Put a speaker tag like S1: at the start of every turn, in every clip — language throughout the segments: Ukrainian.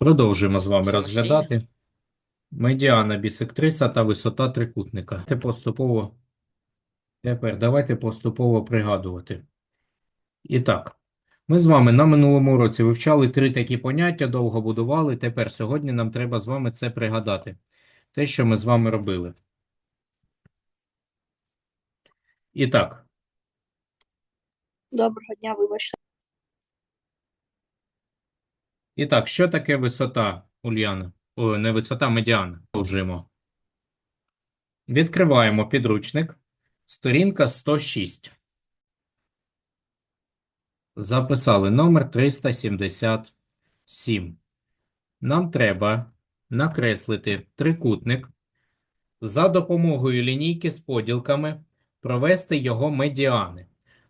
S1: Продовжуємо з вами розглядати медіана бісектриса та висота трикутника. Давайте поступово, тепер давайте поступово пригадувати. І так, ми з вами на минулому уроці вивчали три такі поняття, довго будували. Тепер сьогодні нам треба з вами це пригадати. Те, що ми з вами робили. І так,
S2: Доброго дня, вибачте.
S1: І так, що таке висота, Ульяна? О, не висота, медіана. Продовжуємо. Відкриваємо підручник. Сторінка 106. Записали номер 377. Нам треба накреслити трикутник за допомогою лінійки з поділками, провести його медіани.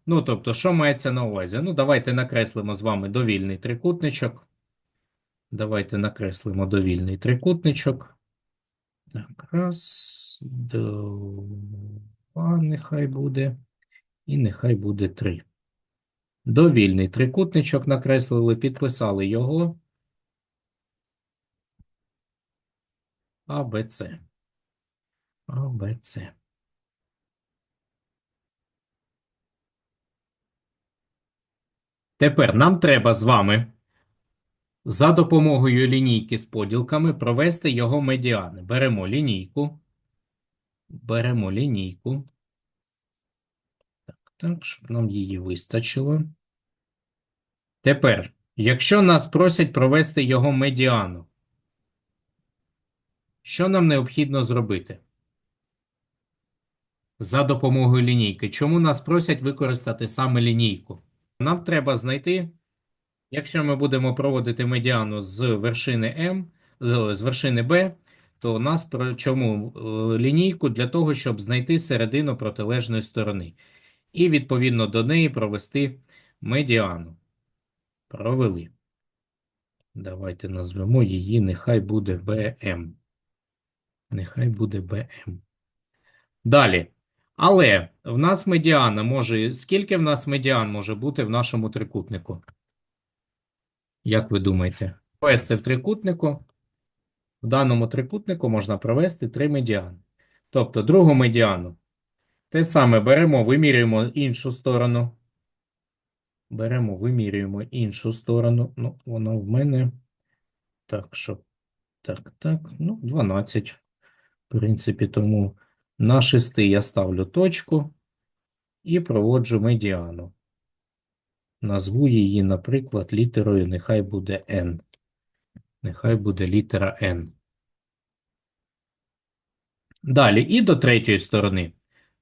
S1: Ну, тобто, що мається на увазі? Ну, давайте накреслимо з вами довільний трикутничок. Давайте накреслимо довільний трикутничок. Так, раз, два, нехай буде. І нехай буде три. Довільний трикутничок накреслили, підписали його. А, Б, С. А, Б, С. Тепер нам треба з вами за допомогою лінійки з поділками провести його медіани. Беремо лінійку. Беремо лінійку. Так, так, щоб нам її вистачило. Тепер, якщо нас просять провести його медіану, що нам необхідно зробити? За допомогою лінійки. Чому нас просять використати саме лінійку? Нам треба знайти, якщо ми будемо проводити медіану з вершини М, з, з вершини Б, то у нас про чому Е, лінійку для того, щоб знайти середину протилежної сторони. І відповідно до неї провести медіану. Провели. Давайте назвемо її, нехай буде БМ. Нехай буде БМ. Далі. Але в нас медіана може. Скільки в нас медіан може бути в нашому трикутнику? Як ви думаєте? Провести в трикутнику. В даному трикутнику можна провести три медіани. Тобто другу медіану. Те саме беремо, вимірюємо іншу сторону. Беремо, вимірюємо іншу сторону. Ну, воно в мене. Так, що. Так, так. Ну, 12. В принципі, тому на 6 я ставлю точку і проводжу медіану. Назву її, наприклад, літерою, нехай буде N. Нехай буде літера N. Далі і до третьої сторони.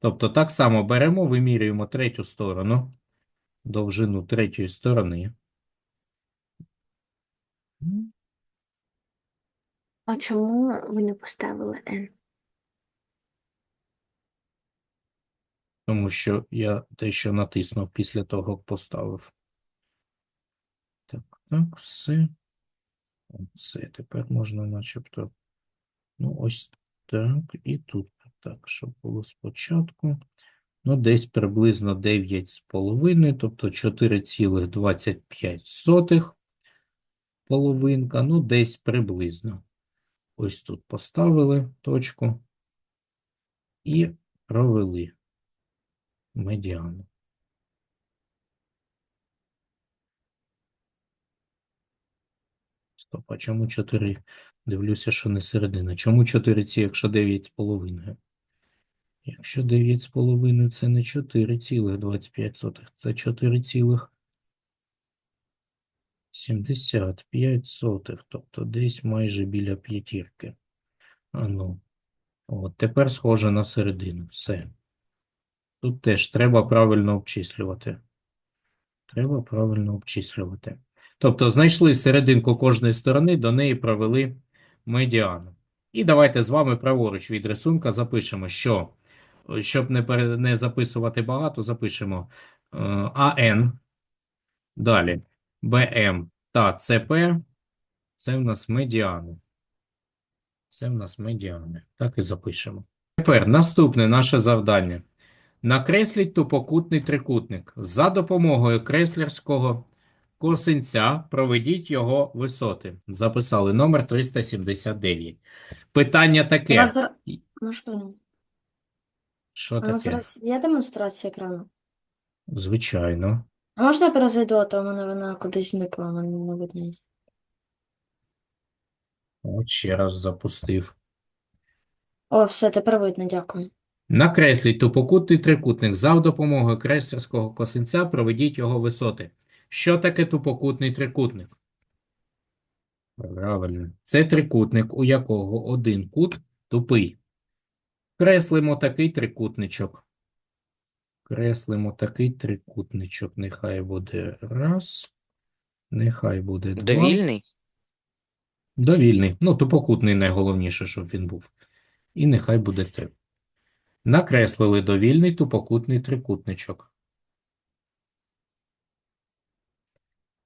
S1: Тобто так само беремо, вимірюємо третю сторону, довжину третьої сторони.
S3: А чому ви не поставили N?
S1: Тому що я дещо натиснув після того, як поставив. Так, так, все. Все, тепер можна начебто. Ну, ось так, і тут так, щоб було спочатку. Ну, десь приблизно 9,5, тобто 4,25 половинка, ну, десь приблизно. Ось тут поставили точку і провели медіану. Стоп, а чому 4? Дивлюся, що не середина. Чому 4 ці, якщо 9,5? Якщо 9,5 це не 4,25, це 4,75, тобто десь майже біля п'ятірки. А ну, от, тепер схоже на середину. Все. Тут теж треба правильно обчислювати. Треба правильно обчислювати. Тобто знайшли серединку кожної сторони, до неї провели медіану. І давайте з вами праворуч від рисунка запишемо, що, щоб не, пере- не записувати багато, запишемо е, АН, далі БМ та ЦП. Це в нас медіани. Це в нас медіани. Так і запишемо. Тепер наступне наше завдання. Накресліть тупокутний трикутник за допомогою креслерського косинця, проведіть його висоти. Записали номер 379. Питання таке. Що
S2: У нас
S1: таке?
S2: зараз є демонстрація екрану?
S1: Звичайно.
S2: А можна я перезайду, а то в мене вона кудись зникла, мене не видно.
S1: От ще раз запустив.
S2: О, все, тепер видно, дякую.
S1: Накресліть тупокутний трикутник. За допомогою крестерського косинця проведіть його висоти. Що таке тупокутний трикутник? Правильно. Це трикутник, у якого один кут тупий. Креслимо такий трикутничок. Креслимо такий трикутничок. Нехай буде раз. Нехай буде два.
S4: Довільний?
S1: Довільний. Ну, тупокутний найголовніше, щоб він був. І нехай буде три. Накреслили довільний тупокутний трикутничок.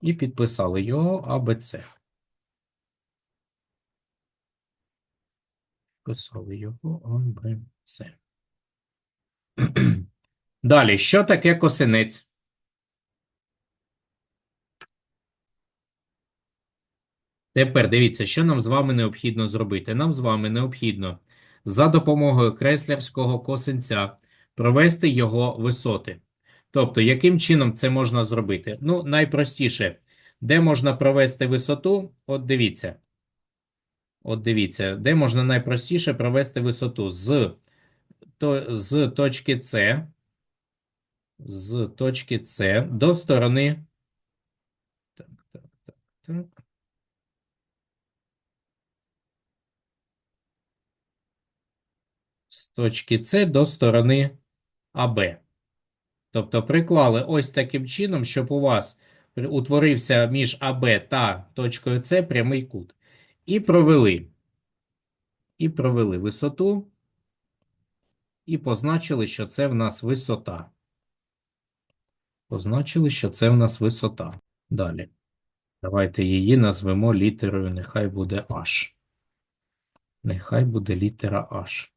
S1: І підписали його АБЦ. Писали його АБЦ. Далі, що таке косинець? Тепер дивіться, що нам з вами необхідно зробити. Нам з вами необхідно за допомогою креслерського косинця провести його висоти. Тобто, яким чином це можна зробити? Ну, найпростіше, де можна провести висоту? От дивіться. От дивіться, де можна найпростіше провести висоту з, то, з точки С, з точки С до сторони. Так, так, так, так. з точки С до сторони АБ. Тобто приклали ось таким чином, щоб у вас утворився між АБ та точкою С прямий кут. І провели. І провели висоту. І позначили, що це в нас висота. Позначили, що це в нас висота. Далі. Давайте її назвемо літерою, нехай буде H. Нехай буде літера H.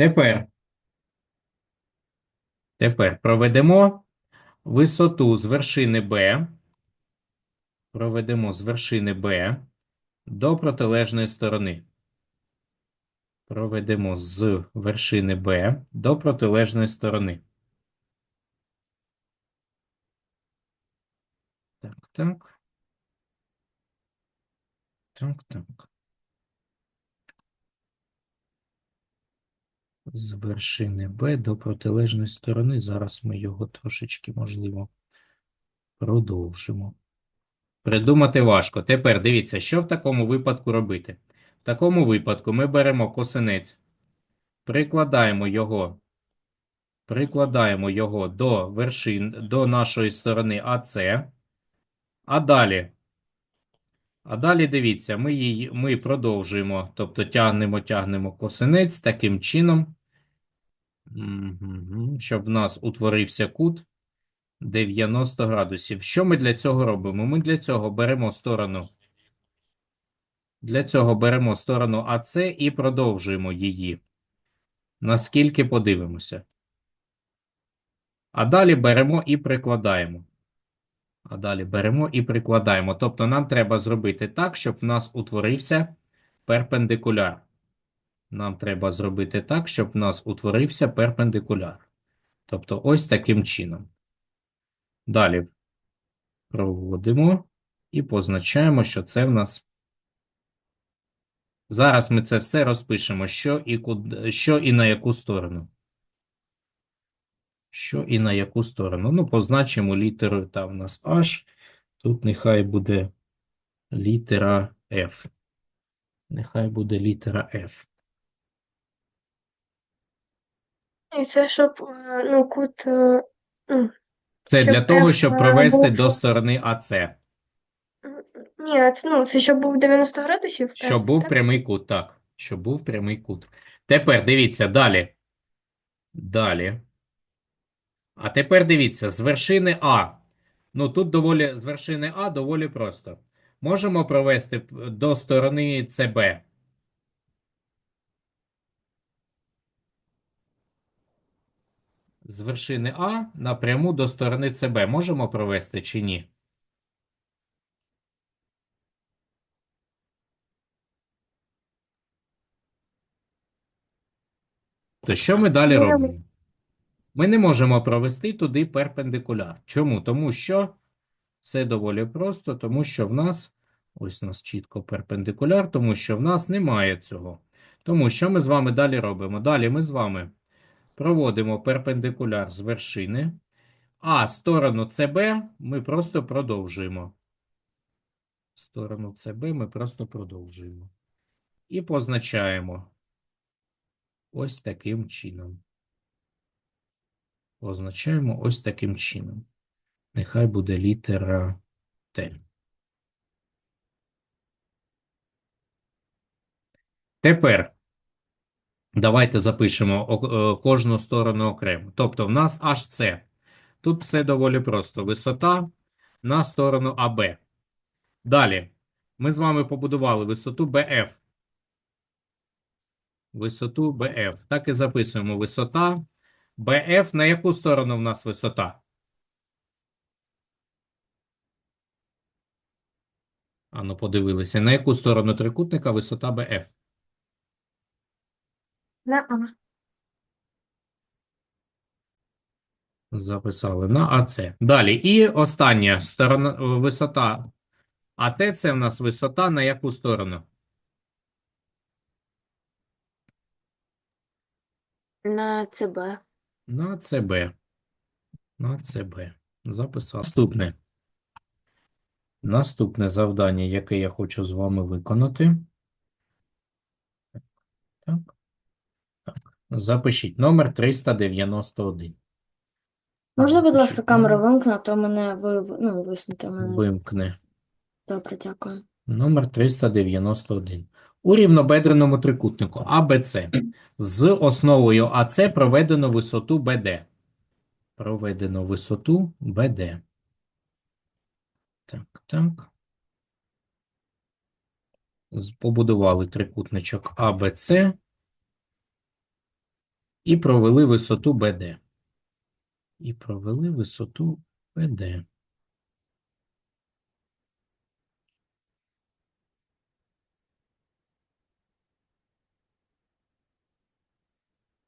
S1: Тепер. Тепер проведемо висоту з вершини Б. Проведемо з вершини Б до протилежної сторони. Проведемо з вершини Б до протилежної сторони. Так, так. Так, так. З вершини Б до протилежної сторони. Зараз ми його трошечки, можливо, продовжимо. Придумати важко. Тепер дивіться, що в такому випадку робити. В такому випадку ми беремо косинець, прикладаємо його, прикладаємо його до вершин, до нашої сторони АЦ, а далі, а далі дивіться, ми, її, ми продовжуємо, тобто тягнемо, тягнемо косинець таким чином. Щоб в нас утворився кут 90 градусів. Що ми для цього робимо? Ми для цього беремо сторону. Для цього беремо сторону АЦ і продовжуємо її. Наскільки подивимося. А далі беремо і прикладаємо. А далі беремо і прикладаємо. Тобто нам треба зробити так, щоб в нас утворився перпендикуляр. Нам треба зробити так, щоб в нас утворився перпендикуляр. Тобто ось таким чином. Далі проводимо і позначаємо, що це в нас. Зараз ми це все розпишемо, що і, куд... що і на яку сторону. Що і на яку сторону. Ну, позначимо літерою, там у нас H. Тут нехай буде літера F. Нехай буде літера F.
S3: І це щоб е, ну, кут. е, ну,
S1: Це
S3: Щоб
S1: для того,
S3: F,
S1: щоб
S3: е,
S1: провести
S3: був-
S1: до сторони АЦ.
S3: Ні, це, ну, це щоб був 90 градусів.
S1: Щоб був
S3: так?
S1: прямий кут, так. Щоб був прямий кут. Тепер дивіться далі. Далі. А тепер дивіться, з вершини А. Ну, тут доволі, з вершини А доволі просто. Можемо провести п- до сторони ЦБ. З вершини А напряму до сторони СБ можемо провести чи ні? То що ми далі робимо? Ми не можемо провести туди перпендикуляр. Чому? Тому що це доволі просто, тому що в нас, ось у нас чітко перпендикуляр, тому що в нас немає цього. Тому що ми з вами далі робимо? Далі ми з вами проводимо перпендикуляр з вершини, а сторону СБ ми просто продовжуємо. Сторону СБ ми просто продовжуємо. І позначаємо ось таким чином. Позначаємо ось таким чином. Нехай буде літера Т. Тепер давайте запишемо е, кожну сторону окремо. Тобто в нас аж це. Тут все доволі просто. Висота на сторону АБ. Далі. Ми з вами побудували висоту БФ. Висоту БФ. Так і записуємо. Висота БФ. На яку сторону в нас висота? Ану, подивилися. На яку сторону трикутника висота БФ?
S3: На А.
S1: Записали на АЦ. Далі. І остання сторона, е, висота АТ це в нас висота на яку сторону?
S2: На ЦБ.
S1: На ЦБ. На ЦБ. Записав. Наступне. Наступне завдання, яке я хочу з вами виконати. Так. Запишіть номер 391.
S2: Можна, будь ласка, камеру вимкнути, а то мене ви, ну, висунути мене.
S1: Вимкне.
S2: Добре, дякую.
S1: Номер 391. У рівнобедреному трикутнику АБЦ з основою АЦ проведено висоту БД. Проведено висоту БД. Так, так. Побудували трикутничок АБЦ і провели висоту БД. І провели висоту БД.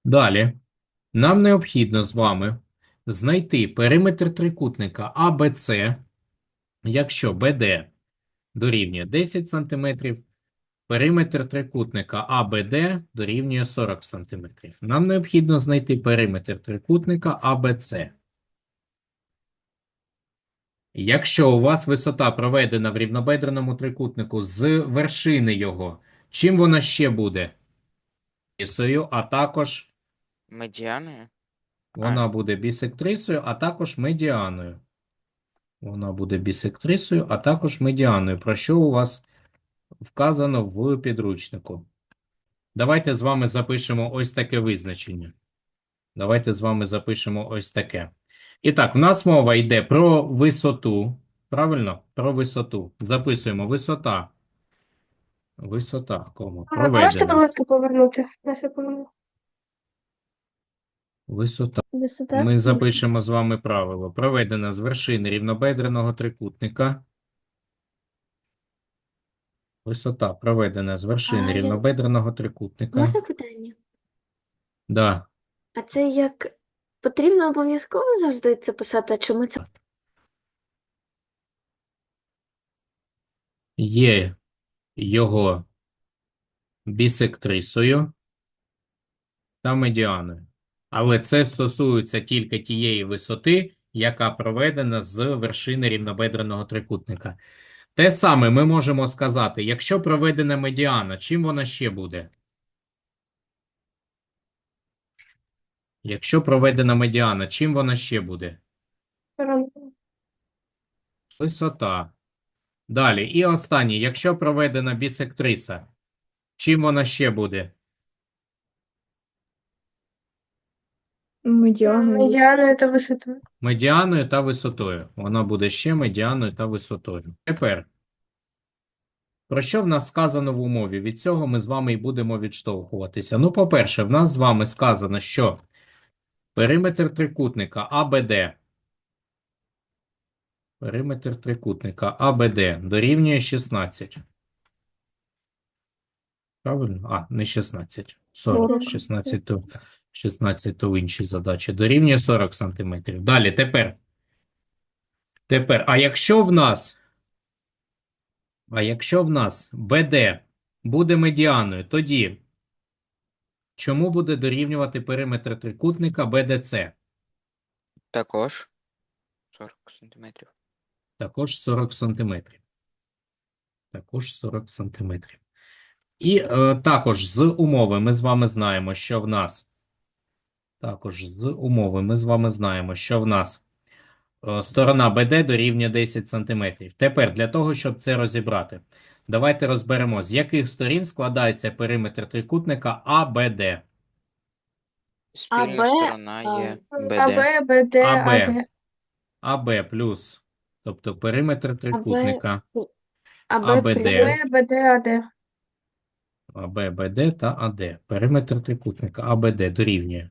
S1: Далі. Нам необхідно з вами знайти периметр трикутника АБЦ, якщо БД дорівнює 10 см, периметр трикутника АБД дорівнює 40 см. Нам необхідно знайти периметр трикутника АБЦ. Якщо у вас висота проведена в рівнобедреному трикутнику з вершини його, чим вона ще буде? Ісою, а також
S4: Медіаною?
S1: Вона буде бісектрисою, а також медіаною. Вона буде бісектрисою, а також медіаною, про що у вас вказано в підручнику. Давайте з вами запишемо ось таке визначення. Давайте з вами запишемо ось таке. І так, в нас мова йде про висоту. Правильно? Про висоту. Записуємо висота. Висота, кому?
S3: А, можете, будь ласка, повернути на секунду?
S1: Висота.
S3: Висота.
S1: Ми запишемо з вами правило. Проведена з вершини рівнобедреного трикутника. Висота проведена з вершини
S2: А, я-
S1: рівнобедреного трикутника.
S2: Можна питання?
S1: Да.
S2: А це як потрібно обов'язково завжди це писати? А чому це?
S1: Є його бісектрисою та медіаною. Але це стосується тільки тієї висоти, яка проведена з вершини рівнобедреного трикутника. Те саме ми можемо сказати, якщо проведена медіана, чим вона ще буде? Якщо проведена медіана, чим вона ще буде? Висота. Далі. І останнє. Якщо проведена бісектриса, чим вона ще буде?
S3: Медіаною та висотою.
S1: Медіаною та висотою. Вона буде ще медіаною та висотою. Тепер, про що в нас сказано в умові? Від цього ми з вами і будемо відштовхуватися. Ну, по-перше, в нас з вами сказано, що Периметр трикутника АБД. Периметр трикутника АБД дорівнює 16. Правильно? А, не 16. 40.
S2: Сорок.
S1: 16 то, 16 то в іншій задачі. Дорівнює 40 сантиметрів. Далі, тепер. Тепер, а якщо в нас, а якщо в нас БД буде медіаною, тоді чому буде дорівнювати периметр трикутника БДЦ?
S4: Також 40 сантиметрів.
S1: Також 40 сантиметрів. Також 40 сантиметрів. І е, також з умови ми з вами знаємо, що в нас. Також з умови ми з вами знаємо, що в нас е, сторона БД дорівнює 10 сантиметрів. Тепер для того, щоб це розібрати, давайте розберемо, з яких сторін складається периметр трикутника АБД.
S4: Спільна
S2: АБ,
S4: сторона є
S2: а,
S4: БД.
S3: АБ, БД,
S1: АБ. АБ плюс, тобто периметр трикутника
S2: АБ
S1: АБД.
S2: плюс
S3: БД, АД.
S1: АБ, БД та АД. Периметр трикутника АБД дорівнює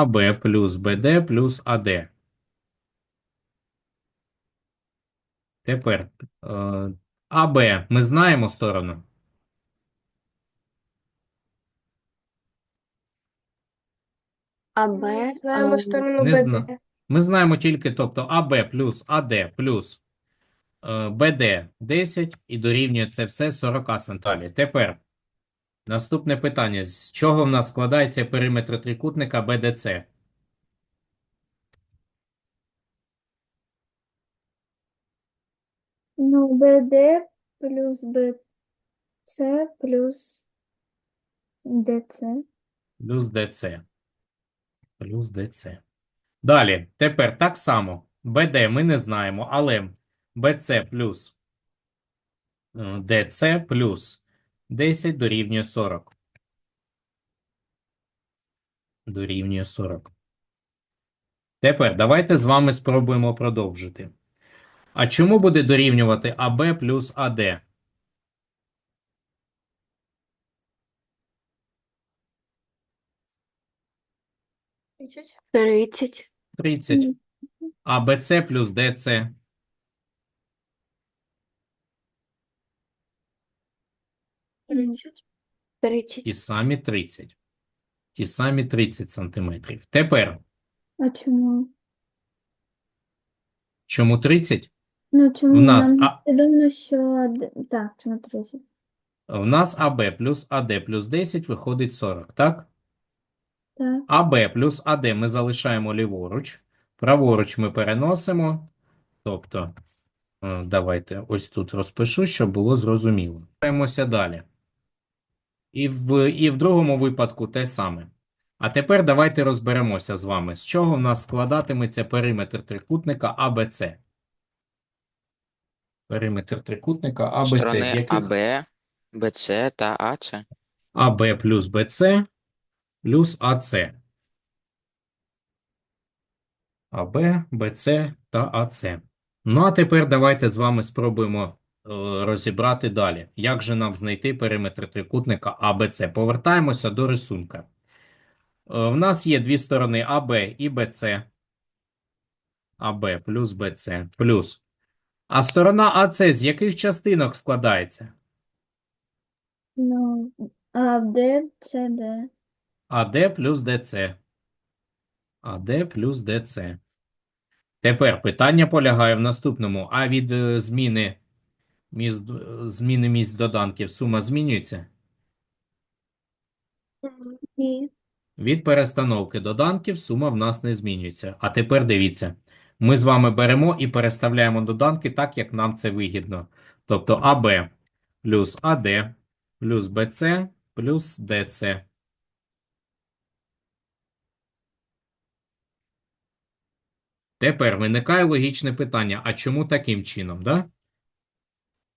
S1: АБ плюс БД плюс АД. Тепер е, АБ ми знаємо сторону.
S2: АБ.
S3: Знаємо сторону
S1: не
S3: БД.
S1: зна- Ми знаємо тільки, тобто АБ плюс АД плюс е, БД 10 і дорівнює це все 40 сантиметрів. Тепер наступне питання. З чого в нас складається периметр трикутника БДЦ?
S5: Ну, БД плюс БЦ плюс ДЦ.
S1: Плюс ДЦ. Плюс ДЦ. Далі, тепер так само. БД ми не знаємо, але БЦ плюс е, ДЦ плюс 10 дорівнює 40. Дорівнює 40. Тепер давайте з вами спробуємо продовжити. А чому буде дорівнювати АБ плюс АД?
S3: Тридцять.
S2: 30.
S1: 30. А БЦ плюс ДЦ
S3: Тридцять.
S2: 30.
S1: ті самі 30. Ті самі 30 сантиметрів. Тепер,
S5: А чому?
S1: чому 30?
S5: Ну, чому
S1: В нас,
S5: нам
S1: а-
S5: відомо, що... д- Так, чому 30?
S1: У нас АБ плюс АД плюс 10 виходить 40, так?
S5: Так.
S1: АБ плюс АД ми залишаємо ліворуч, праворуч ми переносимо. Тобто, е, давайте ось тут розпишу, щоб було зрозуміло. Рухаємося далі. І в, і в другому випадку те саме. А тепер давайте розберемося з вами, з чого в нас складатиметься периметр трикутника АБЦ. Периметр трикутника АБЦ, з яких
S4: АБ, БЦ та АЦ.
S1: АБ плюс БЦ плюс АЦ. АБ, БЦ та АЦ. Ну, а тепер давайте з вами спробуємо розібрати далі. Як же нам знайти периметр трикутника АБЦ? Повертаємося до рисунка. Е, В нас є дві сторони АБ і БЦ. АБ плюс БЦ плюс. А сторона АЦ з яких частинок складається?
S5: Ну, а Д, Це
S1: АД плюс ДЦ. АД плюс ДЦ. Тепер питання полягає в наступному. А від е, зміни міст, зміни місць доданків сума змінюється?
S5: Ні.
S1: Від перестановки доданків сума в нас не змінюється. А тепер дивіться. Ми з вами беремо і переставляємо доданки так, як нам це вигідно. Тобто АБ плюс АД плюс БЦ плюс ДЦ. Тепер виникає логічне питання, а чому таким чином, да?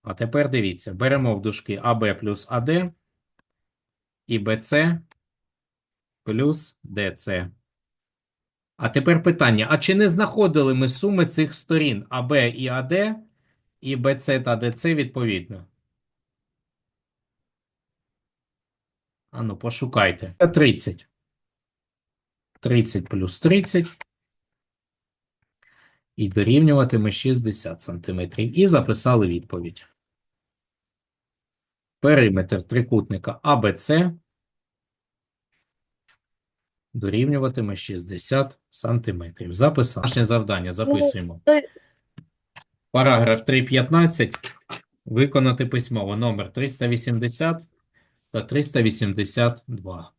S1: А тепер дивіться, беремо в дужки АБ плюс АД і БЦ плюс ДЦ. А тепер питання, а чи не знаходили ми суми цих сторін АБ і АД і БЦ та ДЦ відповідно? Ану, пошукайте. 30. 30 плюс 30 і дорівнюватиме 60 см. І записали відповідь. Периметр трикутника АБЦ дорівнюватиме 60 сантиметрів. Записали. Наше завдання записуємо. Параграф 3.15. Виконати письмово номер 380 та 382.